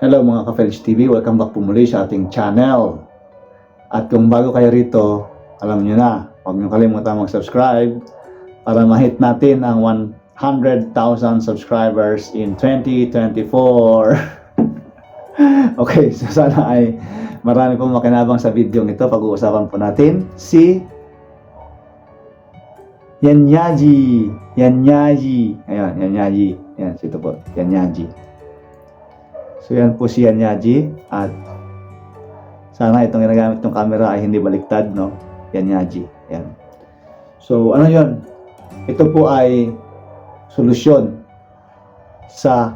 Hello mga ka-Felch TV, welcome back po muli sa ating channel. At kung bago kayo rito, alam nyo na, huwag nyo kalimutan mag-subscribe para mahit natin ang 100,000 subscribers in 2024. okay, so sana ay marami pong makinabang sa video ito. Pag-uusapan po natin si Yanyaji. Yanyaji. Ayan, Yanyaji. Ayan, ito po. Yanyaji. So yan po si Yanyaji at sana itong ginagamit ng camera ay hindi baliktad, no? Yanyaji. Ayan. So ano yon? Ito po ay solusyon sa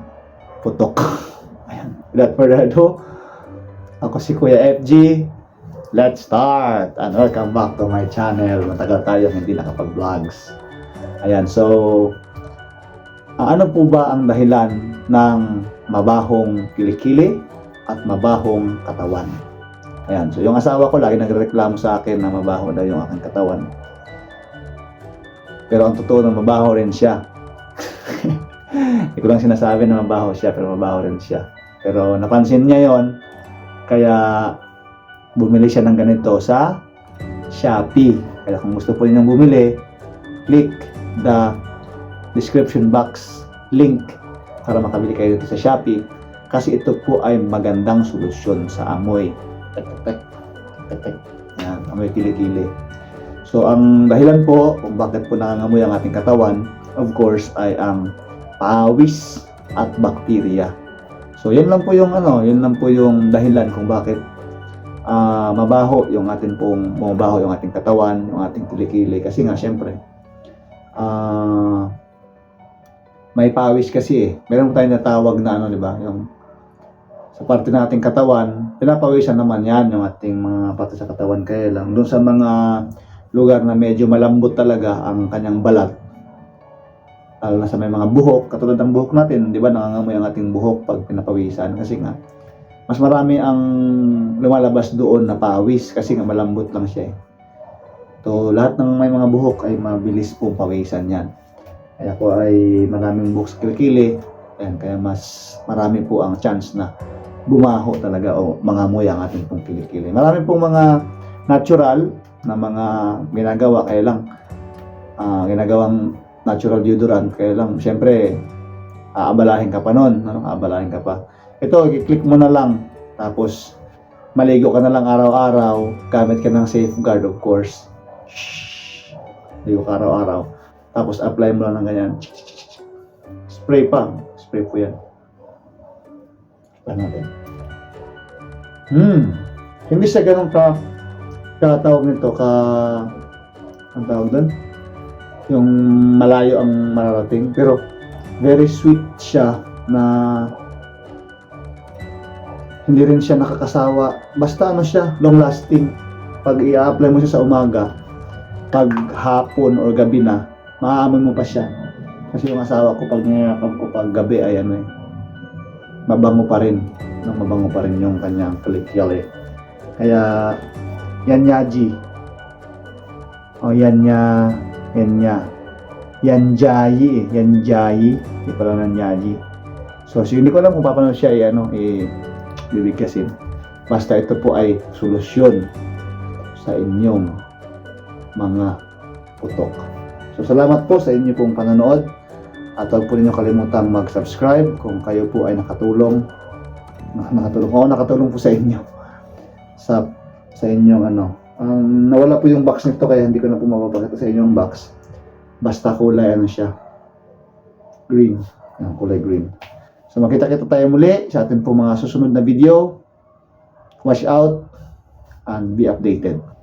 putok. Ayan. Without further ado, ako si Kuya FG. Let's start! And welcome back to my channel. Matagal tayo hindi nakapag-vlogs. Ayan, so ano po ba ang dahilan ng mabahong kilikili at mabahong katawan? Ayan, so yung asawa ko lagi nagreklamo sa akin na mabaho daw yung aking katawan. Pero ang totoo na mabaho rin siya. Hindi ko lang sinasabi na mabaho siya, pero mabaho rin siya. Pero napansin niya yon kaya bumili siya ng ganito sa Shopee. Kaya kung gusto po ninyong bumili, click the description box link para makabili kayo dito sa Shopee. Kasi ito po ay magandang solusyon sa amoy. Tek, tek, tek, tek. Yan, amoy kilikili. So, ang dahilan po kung bakit po nangangamoy ang ating katawan, of course, ay ang pawis at bakterya. So, yun lang po yung ano, yun lang po yung dahilan kung bakit ah mabaho yung ating pong mabaho yung ating katawan, yung ating kilikili kasi nga syempre ah may pawis kasi eh. Meron tayong natawag na ano, di ba? Yung sa parte ng ating katawan, pinapawisan naman yan yung ating mga parte sa katawan. Kaya lang, doon sa mga lugar na medyo malambot talaga ang kanyang balat, lalo na sa may mga buhok, katulad ng buhok natin, di ba, nangangamoy ang ating buhok pag pinapawisan kasi nga, mas marami ang lumalabas doon na pawis kasi nga malambot lang siya eh. So, lahat ng may mga buhok ay mabilis pong pawisan yan. Kaya po ay maraming buhok sa kilikili, ayan, kaya mas marami po ang chance na bumaho talaga o mangamoy ang ating pong kilikili. Marami pong mga natural na mga ginagawa, kaya lang ah, ginagawang natural deodorant, kaya lang syempre aabalahin ka pa nun, ano? aabalahin ka pa. Ito, i-click mo na lang. Tapos, maligo ka na lang araw-araw. Gamit ka ng safeguard, of course. Shhh. Ligo ka araw-araw. Tapos, apply mo lang ng ganyan. Spray pa. Spray po yan. Apply natin. Hmm. Hindi siya ganun ka katawag nito ka ang tawag doon yung malayo ang mararating pero very sweet siya na hindi rin siya nakakasawa. Basta ano siya, long lasting. Pag i-apply mo siya sa umaga, pag hapon or gabi na, maaamoy mo pa siya. Kasi yung asawa ko, pag niyakap ko pag gabi ay ano eh, mabango pa rin. No, mabango pa rin yung kanyang kalikili. Kaya, yan yaji. O yan niya, yan niya. Yan jayi eh, yan jayi. Hindi pala nan yaji. So, so, hindi ko alam kung paano siya i ano, i bibigkasin. Basta ito po ay solusyon sa inyong mga putok. So salamat po sa inyo pong panonood. At huwag po ninyo kalimutang mag-subscribe kung kayo po ay nakatulong nakatulong ako nakatulong po sa inyo. Sa sa inyong ano. Um, nawala po yung box nito kaya hindi ko na po mapapakita sa inyong box. Basta kulay ano siya? Green. Yung kulay green. So makita-kita tayo muli sa ating po mga susunod na video. Watch out and be updated.